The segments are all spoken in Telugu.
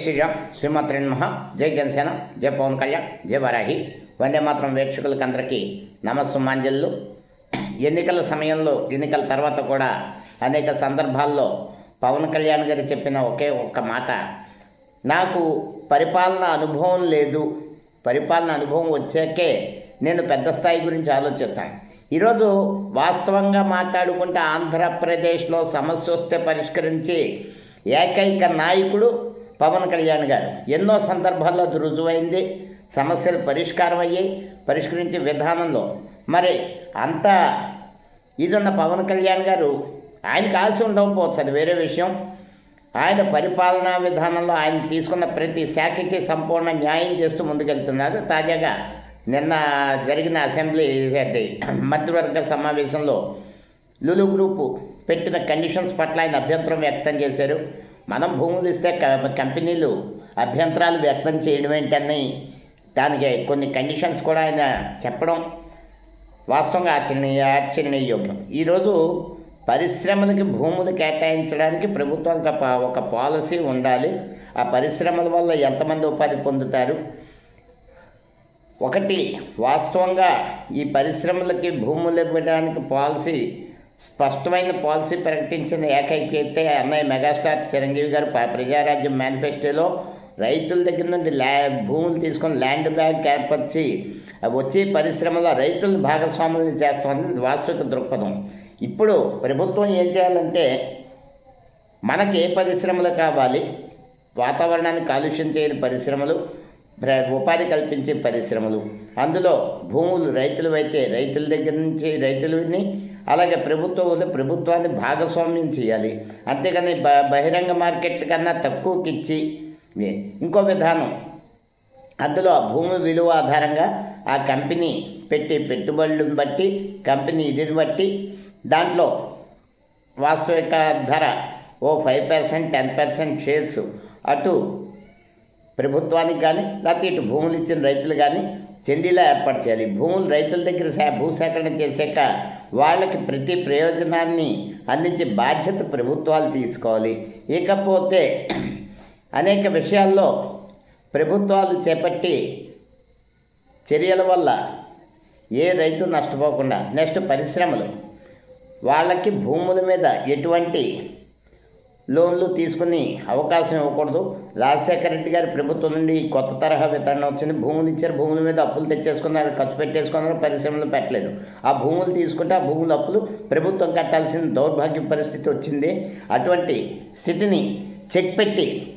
శ్రీరామ్ శ్రీమాత్రి నమః. జై జనసేన జై పవన్ కళ్యాణ్ జై వరాహి. వందే మాత్రం వీక్షకులకి అందరికీ నమస్సుమాంజలు. ఎన్నికల సమయంలో ఎన్నికల తర్వాత కూడా అనేక సందర్భాల్లో పవన్ కళ్యాణ్ గారు చెప్పిన ఒకే ఒక్క మాట. నాకు పరిపాలన అనుభవం లేదు. పరిపాలన అనుభవం వచ్చాకే నేను పెద్ద స్థాయి గురించి ఆలోచిస్తాను. ఈరోజు వాస్తవంగా మాట్లాడుకుంటే ఆంధ్రప్రదేశ్లో సమస్య వస్తే పరిష్కరించి ఏకైక నాయకుడు పవన్ కళ్యాణ్ గారు. ఎన్నో సందర్భాల్లో అది రుజువైంది సమస్యలు పరిష్కారం అయ్యాయి పరిష్కరించే విధానంలో. మరి అంత ఇదున్న పవన్ కళ్యాణ్ గారు ఆయనకు ఆశ ఉండకపోవచ్చు అది వేరే విషయం. ఆయన పరిపాలనా విధానంలో ఆయన తీసుకున్న ప్రతి శాఖకి సంపూర్ణ న్యాయం చేస్తూ ముందుకెళ్తున్నారు. తాజాగా నిన్న జరిగిన అసెంబ్లీ మధ్యవర్గ మంత్రివర్గ సమావేశంలో లులు గ్రూపు పెట్టిన కండిషన్స్ పట్ల ఆయన అభ్యంతరం వ్యక్తం చేశారు. మనం భూములు ఇస్తే కంపెనీలు అభ్యంతరాలు వ్యక్తం చేయడం ఏంటని దానికి కొన్ని కండిషన్స్ కూడా ఆయన చెప్పడం వాస్తవంగా ఆచరణీయ ఆచరణీయోగ్యం. ఈరోజు పరిశ్రమలకి భూములు కేటాయించడానికి ప్రభుత్వానికి ఒక ఒక పాలసీ ఉండాలి. ఆ పరిశ్రమల వల్ల ఎంతమంది ఉపాధి పొందుతారు? ఒకటి వాస్తవంగా ఈ పరిశ్రమలకి భూములు ఇవ్వడానికి పాలసీ స్పష్టమైన పాలసీ ప్రకటించిన ఏకైక అయితే అన్నయ్య మెగాస్టార్ చిరంజీవి గారు ప్రజారాజ్యం మేనిఫెస్టోలో రైతుల దగ్గర నుండి ల్యా భూములు తీసుకొని ల్యాండ్ బ్యాంక్ ఏర్పరిచి అవి వచ్చే పరిశ్రమలో రైతులను భాగస్వాములను చేస్తామని వాస్తవిక దృక్పథం. ఇప్పుడు ప్రభుత్వం ఏం చేయాలంటే మనకి ఏ పరిశ్రమలు కావాలి? వాతావరణాన్ని కాలుష్యం చేయని పరిశ్రమలు ఉపాధి కల్పించే పరిశ్రమలు. అందులో భూములు రైతులు అయితే రైతుల దగ్గర నుంచి రైతులని అలాగే ప్రభుత్వం ప్రభుత్వాన్ని భాగస్వామ్యం చేయాలి. అంతేకాని బ బహిరంగ మార్కెట్ల కన్నా తక్కువకి ఇచ్చి ఇంకో విధానం. అందులో ఆ భూమి విలువ ఆధారంగా ఆ కంపెనీ పెట్టి పెట్టుబడులను బట్టి కంపెనీ ఇదిని బట్టి దాంట్లో వాస్తవిక ధర ఓ five percent ten percent shares అటు ప్రభుత్వానికి కానీ లేకపోతే ఇటు భూములు ఇచ్చిన రైతులు కానీ చెందిలా ఏర్పాటు చేయాలి. భూములు రైతుల దగ్గర సా భూసేకరణ చేశాక వాళ్ళకి ప్రతి ప్రయోజనాన్ని అందించే బాధ్యత ప్రభుత్వాలు తీసుకోవాలి. ఇకపోతే అనేక విషయాల్లో ప్రభుత్వాలు చేపట్టి చర్యల వల్ల ఏ రైతు నష్టపోకుండా నెక్స్ట్ పరిశ్రమలు వాళ్ళకి భూముల మీద ఎటువంటి లోన్లు తీసుకుని అవకాశం ఇవ్వకూడదు. రాజశేఖర రెడ్డి గారి ప్రభుత్వం నుండి కొత్త తరహా వితరణ వచ్చింది. భూములు ఇచ్చారు. భూముల మీద అప్పులు తెచ్చేసుకున్నారు. ఖర్చు పెట్టేసుకున్నారు. పరిశ్రమలు పెట్టలేదు. ఆ భూములు తీసుకుంటే ఆ భూముల అప్పులు ప్రభుత్వం కట్టాల్సిన దౌర్భాగ్య పరిస్థితి వచ్చింది. అటువంటి స్థితిని చెక్ పెట్టి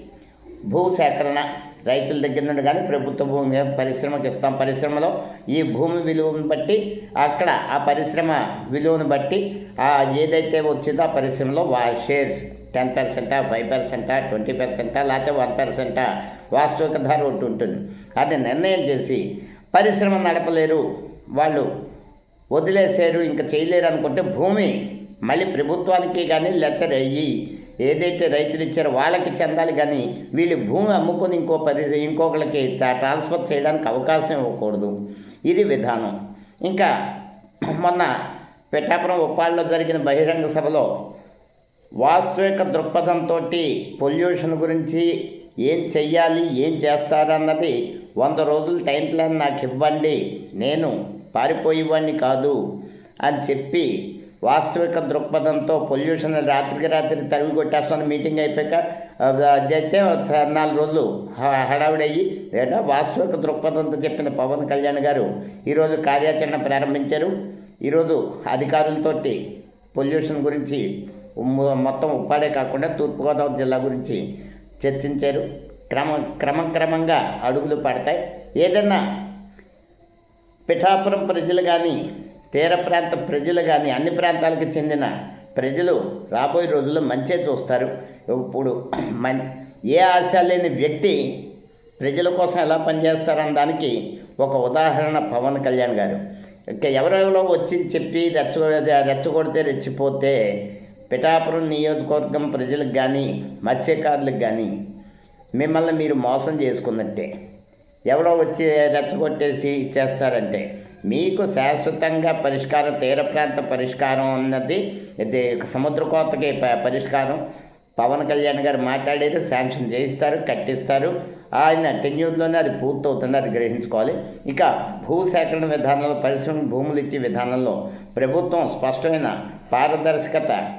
భూ సేకరణ రైతుల దగ్గర నుండి కానీ ప్రభుత్వ భూమి పరిశ్రమకి ఇస్తాం. పరిశ్రమలో ఈ భూమి విలువను బట్టి అక్కడ ఆ పరిశ్రమ విలువను బట్టి ఆ ఏదైతే వచ్చిందో ఆ పరిశ్రమలో వా షేర్స్ టెన్ పర్సెంటా ఫైవ్ పర్సెంటా ట్వంటీ పర్సెంటా లేకపోతే వన్ పర్సెంటా వాస్తవిక ధర ఒకటి ఉంటుంది. అది నిర్ణయం చేసి పరిశ్రమ నడపలేరు. వాళ్ళు వదిలేసారు ఇంకా చేయలేరు అనుకుంటే భూమి మళ్ళీ ప్రభుత్వానికి కానీ లేకపోతే ఈ ఏదైతే రైతులు ఇచ్చారో వాళ్ళకి చెందాలి కానీ వీళ్ళు భూమి అమ్ముకొని ఇంకో పరి ఇంకొకరికి ట్రాన్స్ఫర్ చేయడానికి అవకాశం ఇవ్వకూడదు. ఇది విధానం. ఇంకా మొన్న పెట్టాపురం ఉప్పాళ్ళలో జరిగిన బహిరంగ సభలో వాస్తవిక దృక్పథంతో పొల్యూషన్ గురించి ఏం చెయ్యాలి ఏం చేస్తారన్నది వంద రోజుల టైం ప్లాన్ నాకు ఇవ్వండి. నేను పారిపోయేవాడిని కాదు అని చెప్పి వాస్తవిక దృక్పథంతో పొల్యూషన్ రాత్రికి రాత్రి తరివి కొట్టేస్తాను. మీటింగ్ అయిపోయాక అదైతే నాలుగు రోజులు హడావిడయ్యి లేదా వాస్తవిక దృక్పథంతో చెప్పిన పవన్ కళ్యాణ్ గారు ఈరోజు కార్యాచరణ ప్రారంభించారు. ఈరోజు అధికారులతోటి పొల్యూషన్ గురించి మొత్తం ఉప్పాడే కాకుండా తూర్పుగోదావరి జిల్లా గురించి చర్చించారు. క్రమ క్రమం క్రమంగా అడుగులు పడతాయి. ఏదన్నా పిఠాపురం ప్రజలు కానీ తీర ప్రాంత ప్రజలు కానీ అన్ని ప్రాంతాలకు చెందిన ప్రజలు రాబోయే రోజుల్లో మంచే చూస్తారు. ఇప్పుడు మన్ ఏ ఆశ లేని వ్యక్తి ప్రజల కోసం ఎలా పనిచేస్తారన్న దానికి ఒక ఉదాహరణ పవన్ కళ్యాణ్ గారు. ఇంకా ఎవరెవరో వచ్చి చెప్పి రెచ్చ రెచ్చగొడితే రెచ్చిపోతే పిఠాపురం నియోజకవర్గం ప్రజలకు కానీ మత్స్యకారులకు కానీ మిమ్మల్ని మీరు మోసం చేసుకున్నట్టే ఎవరో వచ్చి రెచ్చగొట్టేసి ఇచ్చేస్తారంటే మీకు శాశ్వతంగా పరిష్కారం తీర ప్రాంత పరిష్కారం అన్నది ఇది సముద్ర కోతకి ప- పరిష్కారం. పవన్ కళ్యాణ్ గారు మాట్లాడారు శాంక్షన్ చేయిస్తారు కట్టిస్తారు. ఆయన టెన్యూర్లోనే అది పూర్తవుతుంది అది గ్రహించుకోవాలి. ఇక భూసేకరణ విధానంలో పరిశ్రమ భూములు ఇచ్చే విధానంలో ప్రభుత్వం స్పష్టమైన పారదర్శకత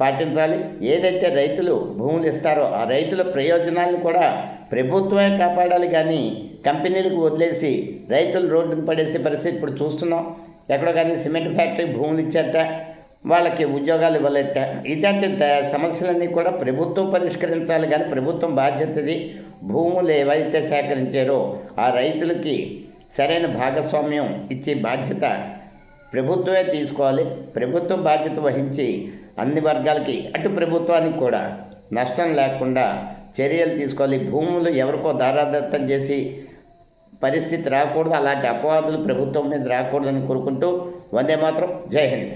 పాటించాలి. ఏదైతే రైతులు భూములు ఇస్తారో ఆ రైతుల ప్రయోజనాలను కూడా ప్రభుత్వమే కాపాడాలి. కానీ కంపెనీలకు వదిలేసి రైతులు రోడ్డును పడేసే పరిస్థితి ఇప్పుడు చూస్తున్నాం. ఎక్కడో కానీ సిమెంట్ ఫ్యాక్టరీ భూములు ఇచ్చారట వాళ్ళకి ఉద్యోగాలు ఇవ్వలేట. ఇలాంటి ద- సమస్యలన్నీ కూడా ప్రభుత్వం పరిష్కరించాలి. కానీ ప్రభుత్వం బాధ్యతది భూములు ఏవైతే సేకరించారో ఆ రైతులకి సరైన భాగస్వామ్యం ఇచ్చే బాధ్యత ప్రభుత్వమే తీసుకోవాలి. ప్రభుత్వం బాధ్యత వహించి అన్ని వర్గాలకి అటు ప్రభుత్వానికి కూడా నష్టం లేకుండా చర్యలు తీసుకోవాలి. భూములు ఎవరికో దారాదత్తం చేసి పరిస్థితి రాకూడదు. అలాంటి అపవాదులు ప్రభుత్వం మీద రాకూడదని కోరుకుంటూ వందే మాత్రం జై హింద్.